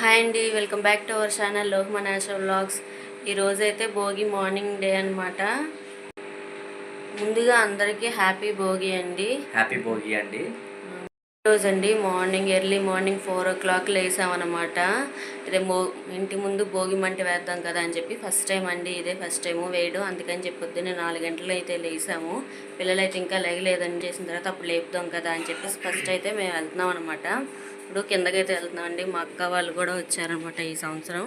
Hi అండి welcome back to our channel Lok మనాష vlogs. ఈరోజు అయితే భోగి మార్నింగ్ డే అన్నమాట. ముందుగా అందరికీ హ్యాపీ భోగి అండి. హ్యాపీ భోగి అండి. రోజు అండి morning early morning four o'clock లేసామన్నమాట. ఇదే మో ఇంటి ముందు భోగి మంట వేద్దాం కదా అని చెప్పి ఫస్ట్ టైం అండి ఇదే ఫస్ట్ టైం వేయడం. అందుకని చెప్పి పొద్దున్నే నాలుగు గంటలు అయితే లేసాము. పిల్లలైతే ఇంకా లేగలేదని చేసిన తర్వాత అప్పుడు లేపుదాం కదా అని చెప్పేసి ఫస్ట్ అయితే మేము వెళ్తున్నాం అనమాట ఇప్పుడు కిందకైతే వెళ్తున్నామండి మా అక్క వాళ్ళు కూడా వచ్చారనమాట ఈ సంవత్సరం.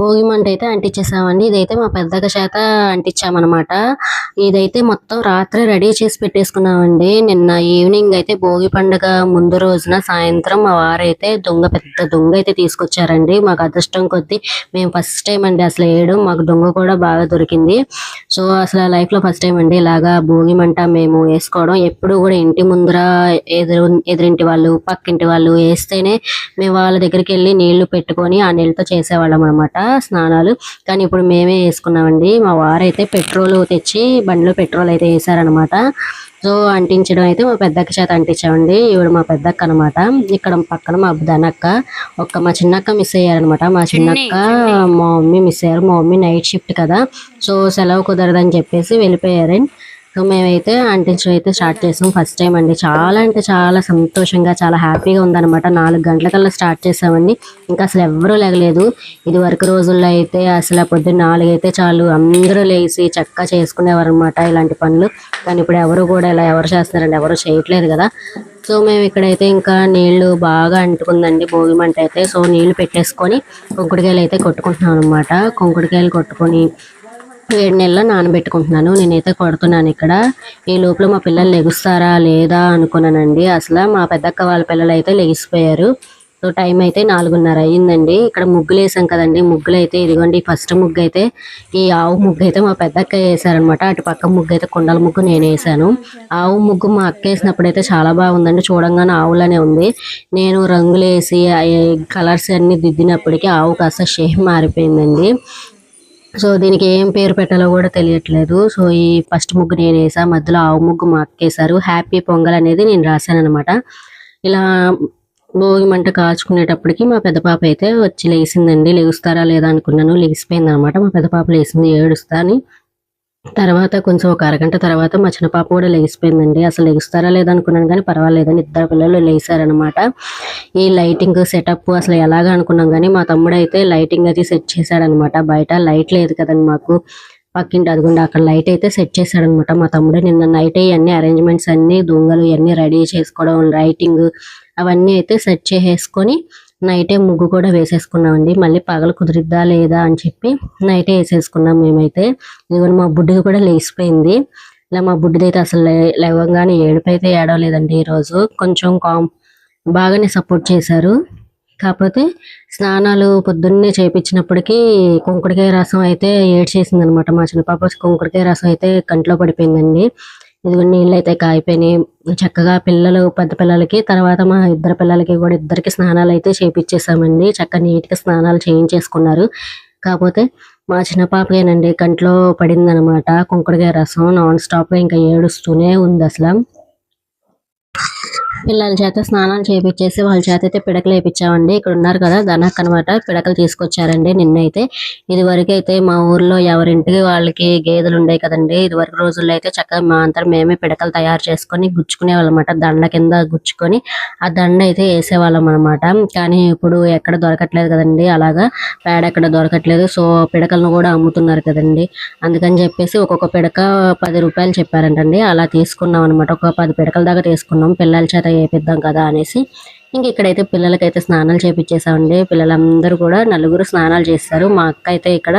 భోగి మంట అయితే అంటించేసామండి ఇదైతే మా పెద్దక చేత అంటించామన్నమాట ఇదైతే మొత్తం రాత్రి రెడీ చేసి పెట్టేసుకున్నామండి. నిన్న ఈవినింగ్ అయితే భోగి పండుగ ముందు రోజున సాయంత్రం మా వారైతే దొంగ పెద్ద దొంగ అయితే తీసుకొచ్చారండి. మాకు అదృష్టం కొద్దీ మేము ఫస్ట్ టైం అండి అసలు వేయడం. మాకు దొంగ కూడా బాగా దొరికింది. సో అసలు లైఫ్లో ఫస్ట్ టైం అండి ఇలాగా భోగి మంట మేము వేసుకోవడం. ఎప్పుడు కూడా ఇంటి ముందర ఎదురు ఎదురింటి వాళ్ళు పక్కింటి వాళ్ళు వేస్తేనే మేము వాళ్ళ దగ్గరికి వెళ్ళి నీళ్ళు పెట్టుకొని ఆ నీళ్ళతో చేసేవాళ్ళం అనమాట స్నానాలు. కానీ ఇప్పుడు మేమే వేసుకున్నామండి. మా వారైతే పెట్రోల్ తెచ్చి బండిలో పెట్రోల్ అయితే వేసారనమాట సో అంటించడం అయితే మా పెద్దక్క చేత అంటించామండి. ఈవిడ మా పెద్దక్క అనమాట ఇక్కడ పక్కన మా ధనక్క ఒక్క మా చిన్నక్క మిస్ అయ్యారనమాట మా చిన్నక్క మా మమ్మీ మిస్ అయ్యారు. మా మమ్మీ నైట్ షిఫ్ట్ కదా. సో సెలవు కుదరదని చెప్పేసి వెళ్ళిపోయారు. సో మేమైతే అంటించడం అయితే స్టార్ట్ చేసాం. ఫస్ట్ టైం అండి. చాలా అంటే చాలా సంతోషంగా చాలా హ్యాపీగా ఉందన్నమాట. నాలుగు గంటలకల్లా స్టార్ట్ చేసామండి. ఇంకా అసలు ఎవరూ లేగలేదు. ఇది వరకు రోజుల్లో అయితే అసలు పొద్దున్న నాలుగు అయితే చాలు. అందరూ లేచి చక్కగా చేసుకునేవారు అనమాట ఇలాంటి పనులు. కానీ ఇప్పుడు ఎవరు కూడా ఇలా ఎవరు చేస్తున్నారండి? ఎవరు చేయట్లేదు కదా. సో మేము ఇక్కడైతే ఇంకా నీళ్ళు బాగా అంటుకుందండి. భోగి మంట అయితే. సో నీళ్ళు పెట్టేసుకొని కుంకుడుకాయలు అయితే కొట్టుకుంటున్నాం అనమాట కుంకుడుకాయలు కొట్టుకొని ఏడు నెలలు నానబెట్టుకుంటున్నాను. నేనైతే కొడుతున్నాను ఇక్కడ. ఈ లోపల మా పిల్లలు లెగుస్తారా లేదా అనుకున్నానండి. అసలు మా పెద్దక్క వాళ్ళ పిల్లలు అయితే లెగిసిపోయారు. సో టైం అయితే నాలుగున్నర అయ్యిందండి. ఇక్కడ ముగ్గులు వేసాం కదండి. ముగ్గులు అయితే ఇదిగోండి ఫస్ట్ ముగ్గు అయితే ఈ ఆవు ముగ్గు అయితే మా పెద్దక్క వేసారనమాట అటు పక్క ముగ్గు అయితే కుండల ముగ్గు నేను వేసాను. ఆవు ముగ్గు మా అక్క వేసినప్పుడు అయితే చాలా బాగుందండి. చూడంగానే ఆవులనే ఉంది. నేను రంగులు వేసి కలర్స్ అన్ని దిద్దినప్పటికీ ఆవు కాస్త షేప్ మారిపోయిందండి. సో దీనికి ఏం పేరు పెట్టాలో కూడా తెలియట్లేదు. సో ఈ ఫస్ట్ ముగ్గు నేను వేసా మధ్యలో ఆవు ముగ్గు మా హ్యాపీ పొంగల్ అనేది నేను రాశాను అనమాట ఇలా భోగి మంట కాల్చుకునేటప్పటికి మా పెద్ద పాప అయితే వచ్చి లేచిందండి. లేగుస్తారా లేదా అనుకున్నాను. లేచిపోయింది అనమాట మా పెద్ద పాప లేచింది ఏడుస్తా అని తర్వాత కొంచెం ఒక అరగంట తర్వాత మా చిన్న పాప కూడా లెగిసిపోయిందండి అసలు లెగుస్తారా లేదనుకున్నాను కానీ పర్వాలేదని ఇద్దరు పిల్లలు లేచారనమాట ఈ లైటింగ్ సెటప్ అసలు ఎలాగ అనుకున్నాం కానీ మా తమ్ముడు అయితే లైటింగ్ అది సెట్ చేశాడనమాట బయట లైట్ లేదు కదండి మాకు. పక్కింటి అదిగుండా అక్కడ లైట్ అయితే సెట్ చేశాడనమాట మా తమ్ముడు నిన్న నైట్ అన్ని అరేంజ్మెంట్స్ అన్ని దొంగలు ఇవన్నీ రెడీ చేసుకోవడం లైటింగ్ అవన్నీ అయితే సెట్ చేసేసుకొని నైటే ముగ్గు కూడా వేసేసుకున్నామండి. మళ్ళీ పగలు కుదిరిద్దా లేదా అని చెప్పి నైటే వేసేసుకున్నాం మేమైతే. ఇదిగో మా బుడ్డిది కూడా లేచిపోయింది. ఇలా మా బుడ్డిది అయితే అసలు లేవగానే ఏడుపు అయితే ఏడవలేదండి ఈరోజు. కొంచెం కామ్ బాగానే సపోర్ట్ చేశారు. కాకపోతే స్నానాలు పొద్దున్నే చేపించినప్పటికీ కుంకుడికాయ రసం అయితే ఏడ్చేసింది అనమాట మా చిన్న పాప. కుంకుడికాయ రసం అయితే కంట్లో పడిపోయిందండి. ఇదిగో నీళ్ళు అయితే కాయిపోయినాయి చక్కగా పిల్లలు పెద్ద పిల్లలకి తర్వాత మా ఇద్దరు పిల్లలకి కూడా ఇద్దరికి స్నానాలు అయితే చేపించేసామండి చక్కగా నీట్గా స్నానాలు చేయించేసుకున్నారు. కాకపోతే మా చిన్న పాపకేనండి కంట్లో పడిందనమాట. కుంకుడుకాయ రసం నాన్ స్టాప్గా ఇంకా ఏడుస్తూనే ఉంది అసలు. పిల్లల చేత స్నానాలు చేపించేసి వాళ్ళ చేత అయితే పిడకలు వేయించామండి ఇక్కడ ఉన్నారు కదా ధనక్ అనమాట పిడకలు తీసుకొచ్చారండి నిన్నైతే. ఇది వరకు అయితే మా ఊర్లో ఎవరింటికి వాళ్ళకి గేదెలు ఉండేవి కదండి. ఇది వరకు రోజుల్లో అయితే చక్కగా మా అంతా మేమే పిడకలు తయారు చేసుకొని గుచ్చుకునే వాళ్ళమాట దండ కింద గుచ్చుకొని ఆ దండ అయితే వేసేవాళ్ళం అనమాట కానీ ఇప్పుడు ఎక్కడ దొరకట్లేదు కదండి. అలాగా పేడ ఎక్కడ దొరకట్లేదు. సో పిడకలను కూడా అమ్ముతున్నారు కదండి. అందుకని చెప్పేసి ఒక్కొక్క పిడక పది రూపాయలు చెప్పారంటండి. అలా తీసుకున్నాం అనమాట ఒక పది పిడకల దాకా తీసుకున్నాం. పిల్లల చేత వేపిద్దాం కదా అనేసి ఇంక ఇక్కడైతే పిల్లలకైతే స్నానాలు చేపించేసామండి పిల్లలందరూ కూడా నలుగురు స్నానాలు చేస్తారు. మా అక్క అయితే ఇక్కడ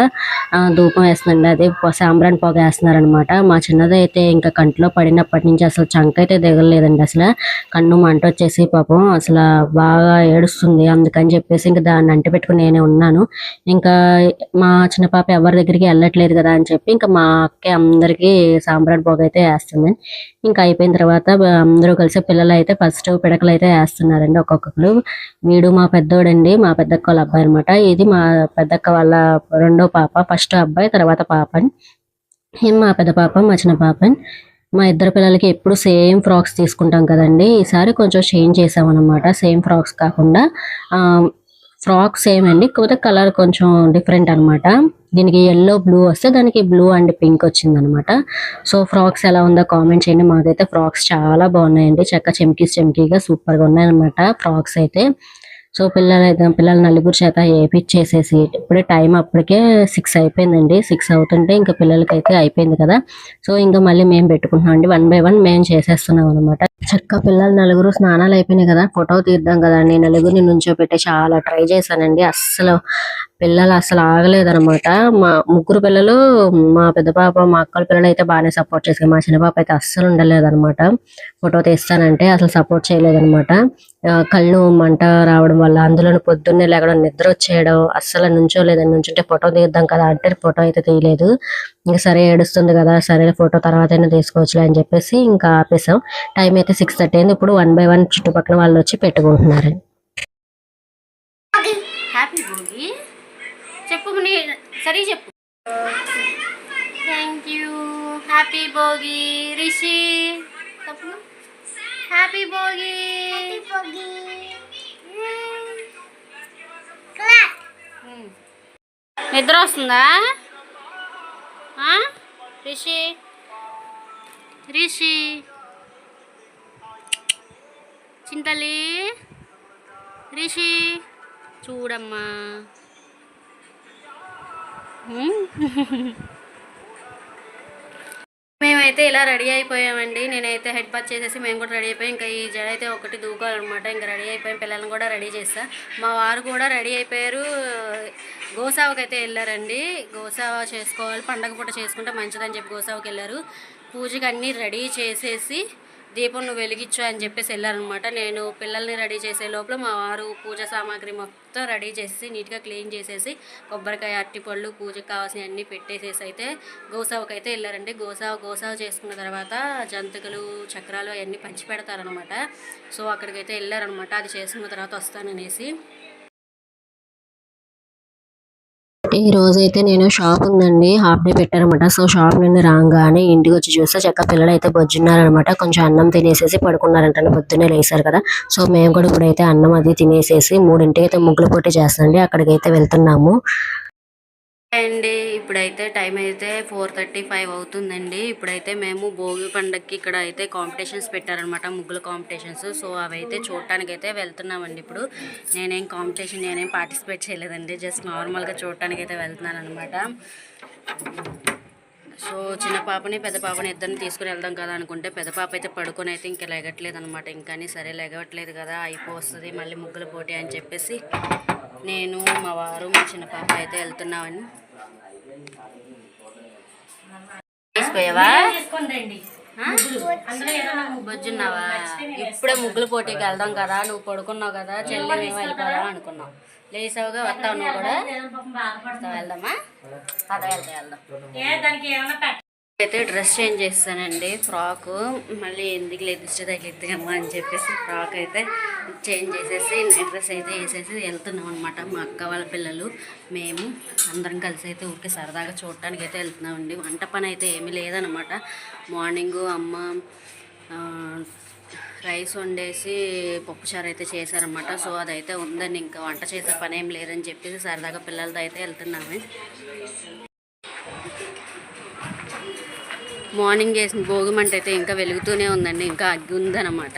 ఆ, ధూపం వేస్తుందండి. అదే సాంబ్రాన్ పొగ వేస్తున్నారనమాట మా చిన్నది అయితే ఇంకా కంట్లో పడినప్పటి నుంచి అసలు చంక అయితే దిగలేదండి అసలు. కన్ను మంట వచ్చేసి పాపం అసలు బాగా ఏడుస్తుంది. అందుకని చెప్పేసి ఇంకా దాన్ని అంటి పెట్టుకుని నేనే ఉన్నాను. ఇంకా మా చిన్న పాప ఎవరి దగ్గరికి వెళ్ళట్లేదు కదా అని చెప్పి ఇంకా మా అక్క అందరికీ సాంబ్రాన్ పొగ అయితే వేస్తుంది. ఇంకా అయిపోయిన తర్వాత అందరూ కలిసి పిల్లలు అయితే ఫస్ట్ పిడకలు అయితే వేస్తున్నారండి. ఒక్కొక్కరు. వీడు మా పెద్దోడండి మా పెద్దక్క వాళ్ళ అబ్బాయి అనమాట ఇది మా పెద్దక్క వాళ్ళ రెండో పాప ఫస్ట్ అబ్బాయి తర్వాత పాప మా పెద్ద పాప మా చిన్న పాప మా ఇద్దరు పిల్లలకి ఎప్పుడు సేమ్ ఫ్రాక్స్ తీసుకుంటాం కదండి. ఈసారి కొంచెం చేంజ్ చేసామన్నమాట సేమ్ ఫ్రాక్స్ కాకుండా. ఫ్రాక్ సేమ్ అండి కాకపోతే కలర్ కొంచెం డిఫరెంట్ అన్నమాట. దీనికి ఎల్లో బ్లూ వస్తే దానికి బ్లూ అండ్ పింక్ వచ్చింది అనమాట సో ఫ్రాక్స్ ఎలా ఉందో కామెంట్ చేయండి. మాకైతే ఫ్రాక్స్ చాలా బాగున్నాయండి. చక్క చెమ్కీస్ చెమ్కీగా సూపర్గా ఉన్నాయన్నమాట ఫ్రాక్స్ అయితే. సో పిల్లలు పిల్లలు నలుగురు చేత వేయించేసేసి ఇప్పుడే టైం అప్పటికే సిక్స్ అయిపోయిందండి. సిక్స్ అవుతుంటే ఇంకా పిల్లలకి అయితే అయిపోయింది కదా. సో ఇంకా మళ్ళీ మేము పెట్టుకుంటున్నాం అండి. వన్ బై వన్ మేము చేసేస్తున్నాం అనమాట చక్క పిల్లలు నలుగురు స్నానాలు అయిపోయినాయి కదా. ఫోటో తీద్దాం కదా అని నలుగురిని నుంచోపెట్టి చాలా ట్రై చేశానండి. అస్సలు పిల్లలు అసలు ఆగలేదనమాట మా ముగ్గురు పిల్లలు మా పెద్ద పాప మా అక్కల పిల్లలు అయితే బాగానే సపోర్ట్ చేశారు. మా చిన్న పాప అయితే అస్సలు ఉండలేదనమాట ఫోటో తీస్తానంటే అసలు సపోర్ట్ చేయలేదనమాట కళ్ళు మంట రావడం వల్ల అందులో పొద్దున్నే లేకడం నిద్ర వచ్చేయడం అస్సలు నుంచోలేదని నుంచుంటే ఫోటో తీద్దాం కదా అంటే ఫోటో అయితే తీయలేదు. ఇంకా సరే ఏడుస్తుంది కదా సరే ఫోటో తర్వాత అయినా తీసుకోవచ్చులే అని చెప్పేసి ఇంకా ఆపేసాం టైం అయితే సిక్స్ థర్టీ అయింది. ఇప్పుడు వన్ బై వన్ చుట్టుపక్కల వాళ్ళు వచ్చి పెట్టుకుంటున్నారు హ్యాపీ భోగి చెప్పు నీ సరే చెప్పు. Thank you happy Bhogi Rishi తప్పు హ్యాపీ భోగి. నిద్ర వస్తుందా? ఆ? రిషి రిషి చింతలి. రిషి చూడమ్మా. మేమైతే ఇలా రెడీ అయిపోయామండి. నేనైతే హెడ్ బాత్ చేసేసి మేము కూడా రెడీ అయిపోయాం ఇంకా ఈ జడ అయితే ఒకటి దూకాలన్నమాట ఇంకా రెడీ అయిపోయాం పిల్లల్ని కూడా రెడీ చేస్తా. మా వారు కూడా రెడీ అయిపోయారు. గోసావకి అయితే వెళ్ళారండి. గోసావ చేసుకోవాలి పండగ పూట చేసుకుంటే మంచిదని చెప్పి గోసావకి వెళ్ళారు. పూజకి అన్నీ రెడీ చేసేసి దీపం నువ్వు వెలిగించు అని చెప్పేసి వెళ్ళారనమాట నేను పిల్లల్ని రెడీ చేసే లోపల మా వారు పూజ సామాగ్రి మొత్తం రెడీ చేసి నీట్గా క్లీన్ చేసేసి కొబ్బరికాయ అట్టిపళ్ళు పూజకి కావాల్సినవి అన్నీ పెట్టేసేసి అయితే గోసావకి అయితే వెళ్ళారండి. గోసావ గోసావ చేసుకున్న తర్వాత జంతికలు చక్రాలు అవన్నీ పంచి పెడతారనమాట సో అక్కడికైతే వెళ్ళారనమాట అది చేసుకున్న తర్వాత వస్తాననేసి. ఈ రోజు అయితే నేను షాప్ ఉందండి. హాఫ్ డే పెట్టారనమాట సో షాప్ నుండి రాగానే ఇంటికి వచ్చి చూస్తే చక్క పిల్లలు అయితే బొజ్జున్నారనమాట కొంచెం అన్నం తినేసేసి పడుకున్నారంట పొద్దున్నే లేసారు కదా. సో మేము కూడా ఇప్పుడైతే అన్నం అది తినేసేసి మూడింటికి అయితే ముగ్గులు పోటీ చేస్తాండి అక్కడికైతే వెళ్తున్నాము. అండి ఇప్పుడైతే టైం అయితే ఫోర్ థర్టీ ఫైవ్ అవుతుందండి. ఇప్పుడైతే మేము భోగి పండగకి ఇక్కడ అయితే కాంపిటీషన్స్ పెట్టారనమాట ముగ్గుల కాంపిటీషన్స్ సో అవి అయితే చూడటానికి అయితే వెళ్తున్నామండి ఇప్పుడు. నేనేం కాంపిటీషన్ నేనేం పార్టిసిపేట్ చేయలేదండి. జస్ట్ నార్మల్గా చూడటానికి అయితే వెళ్తున్నాను అనమాట సో చిన్న పాపని పెద్ద పాపని ఇద్దరిని తీసుకుని వెళ్దాం కదా అనుకుంటే పెద్ద పాప అయితే పడుకొని అయితే ఇంకా లెగట్లేదు అనమాట ఇంకా సరే లెగట్లేదు కదా అయిపోతుంది మళ్ళీ ముగ్గుల పోటీ అని చెప్పేసి. నేను మా వారు మా చిన్న పాప అయితే వెళ్తున్నామని తీసిపోయావా బొజ్జున్నావా ఇప్పుడే ముగ్గుల పోటీకి వెళ్దాం కదా నువ్వు పడుకున్నావు కదా చెల్లి మేము వెళ్ళిపోదాం అనుకున్నాం. లేసావుగా వస్తావు నువ్వు కూడా? వెళ్దామా? పద వెళ్తా వెళ్దాం. అయితే డ్రెస్ చేంజ్ చేస్తానండి ఫ్రాక్. మళ్ళీ ఎందుకు లేదు ఇష్ట తగిలిద్ది కమ్మా అని చెప్పేసి ఫ్రాక్ అయితే చేంజ్ చేసేసి నైట్ డ్రెస్ అయితే వేసేసి వెళ్తున్నాం అనమాట మా అక్క వాళ్ళ పిల్లలు మేము అందరం కలిసి అయితే ఊరికే సరదాగా చూడటానికి అయితే వెళ్తున్నామండి. వంట పని అయితే ఏమీ లేదనమాట మార్నింగ్ అమ్మ రైస్ వండేసి పప్పుచారు అయితే చేశారనమాట సో అదైతే ఉందని ఇంకా వంట చేసే పని ఏం లేదని చెప్పేసి సరదాగా పిల్లలతో అయితే వెళ్తున్నాము. మార్నింగ్ చేసిన భోగి మంట అయితే ఇంకా వెలుగుతూనే ఉందండి. ఇంకా అగ్గి ఉందన్నమాట.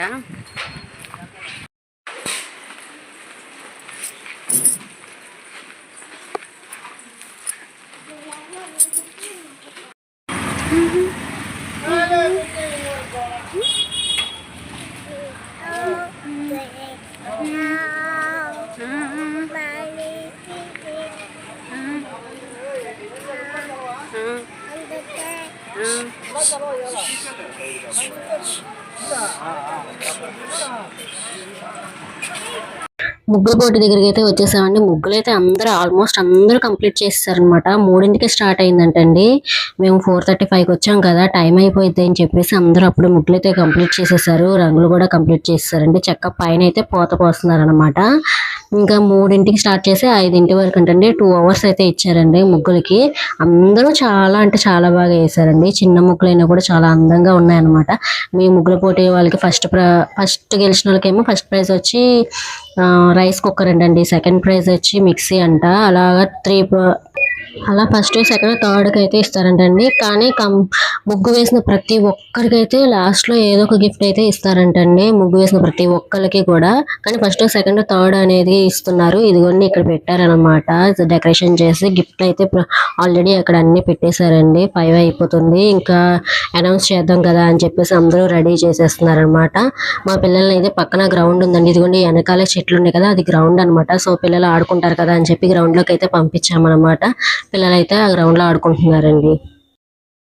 ముగ్గుల పోటీ దగ్గరికి అయితే వచ్చేసామండి. ముగ్గులు అయితే అందరూ ఆల్మోస్ట్ అందరూ కంప్లీట్ చేసేసారనమాట మూడింటికి స్టార్ట్ అయిందంటండి. మేము ఫోర్ థర్టీ ఫైవ్కి వచ్చాం కదా టైం అయిపోయింది అని చెప్పేసి అందరూ అప్పుడు ముగ్గులు అయితే కంప్లీట్ చేసేసారు. రంగులు కూడా కంప్లీట్ చేసేసారండి. చక్క పైన అయితే పోత పోస్తున్నారనమాట ఇంకా మూడింటికి స్టార్ట్ చేసి ఐదింటి వరకు అంటే టూ అవర్స్ అయితే ఇచ్చారండి ముగ్గులకి. అందరూ చాలా అంటే చాలా బాగా వేశారండి చిన్న ముగ్గులైనా కూడా చాలా అందంగా ఉన్నాయన్నమాట. మీ ముగ్గుల పోటీ వాళ్ళకి ఫస్ట్ ప్ర ఫస్ట్ గెలిచిన వాళ్ళకేమో ఫస్ట్ ప్రైజ్ వచ్చి రైస్ కుక్కర్ అండి సెకండ్ ప్రైజ్ వచ్చి మిక్సీ అంట. అలాగా త్రీ అలా ఫస్ట్ సెకండ్ థర్డ్కి అయితే ఇస్తారంటండి. కానీ కం ముగ్గు వేసిన ప్రతి ఒక్కరికైతే లాస్ట్లో ఏదో ఒక గిఫ్ట్ అయితే ఇస్తారంటండి. ముగ్గు వేసిన ప్రతి ఒక్కరికి కూడా. కానీ ఫస్ట్ సెకండ్ థర్డ్ అనేది ఇస్తున్నారు. ఇదిగోండి ఇక్కడ పెట్టారనమాట డెకరేషన్ చేసి గిఫ్ట్ అయితే ఆల్రెడీ అక్కడ అన్ని పెట్టేశారండి. ఫైవ్ అయిపోతుంది. ఇంకా అనౌన్స్ చేద్దాం కదా అని చెప్పేసి అందరూ రెడీ చేసేస్తున్నారనమాట మా పిల్లల్ని అయితే పక్కన గ్రౌండ్ ఉందండి. ఇదిగోండి వెనకాలే చెట్లు ఉన్నాయి కదా అది గ్రౌండ్ అన్నమాట. సో పిల్లలు ఆడుకుంటారు కదా అని చెప్పి గ్రౌండ్లోకి అయితే పంపించామన్నమాట. పిల్లలైతే ఆ గ్రౌండ్లో ఆడుకుంటున్నారండి.